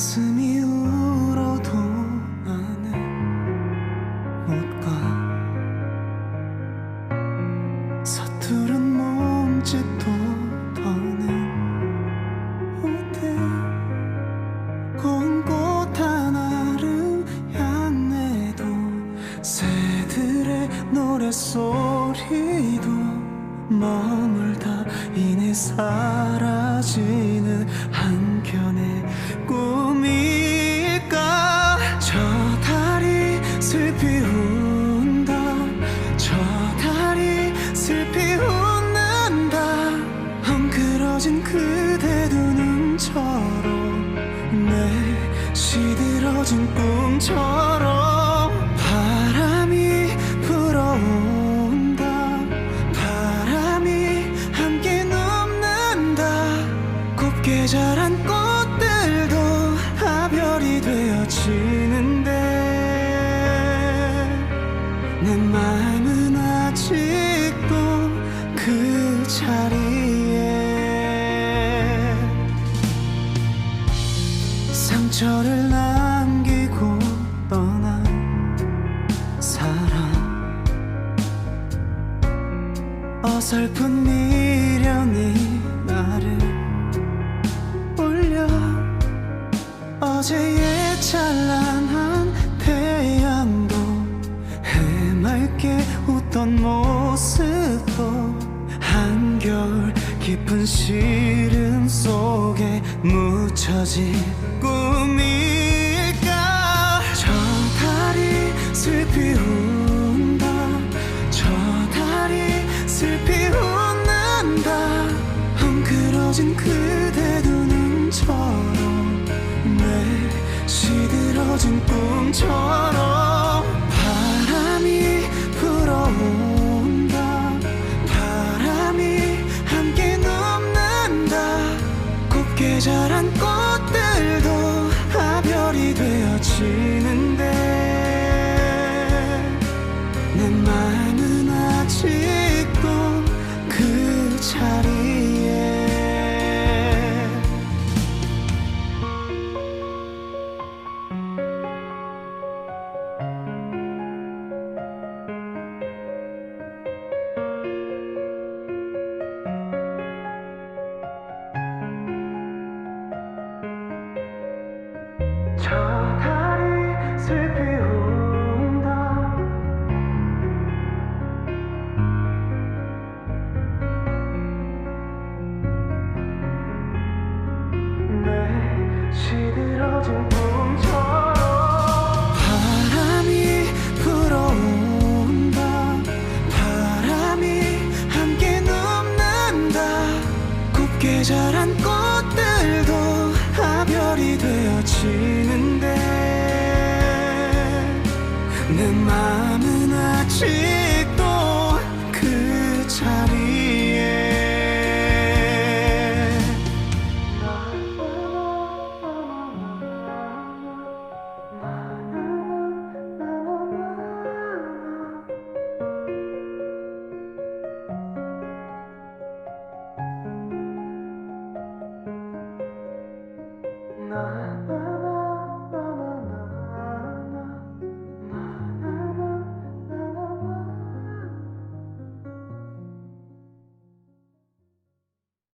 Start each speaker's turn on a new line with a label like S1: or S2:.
S1: 가슴이 울어도 나는 못 가. 서투른 몸짓도 더는 못해 꽃 하나를 향해도 새들의 노랫소리도 머물다. 이내 사라지는 한켠에 시들어진 꿈처럼 바람이 불어온다. 바람이 함께 눕는다. 곱게 자란 꽃들도 하별이 되어지는데 내 마음은 아직도 그 자리에 상처를 어설픈 미련이 나를 울려. 어제의 찬란한 태양도 해맑게 웃던 모습도 한겨울 깊은 시름 속에 묻혀진 꿈일까? 저 달이 슬피 운 헝클어진 그대 두 눈처럼 내 시들어진 꿈처럼 바람이 불어온다. 바람이 함께 눕는다. 곱게 자란 꽃들도 하별이 되어지는데 sipiro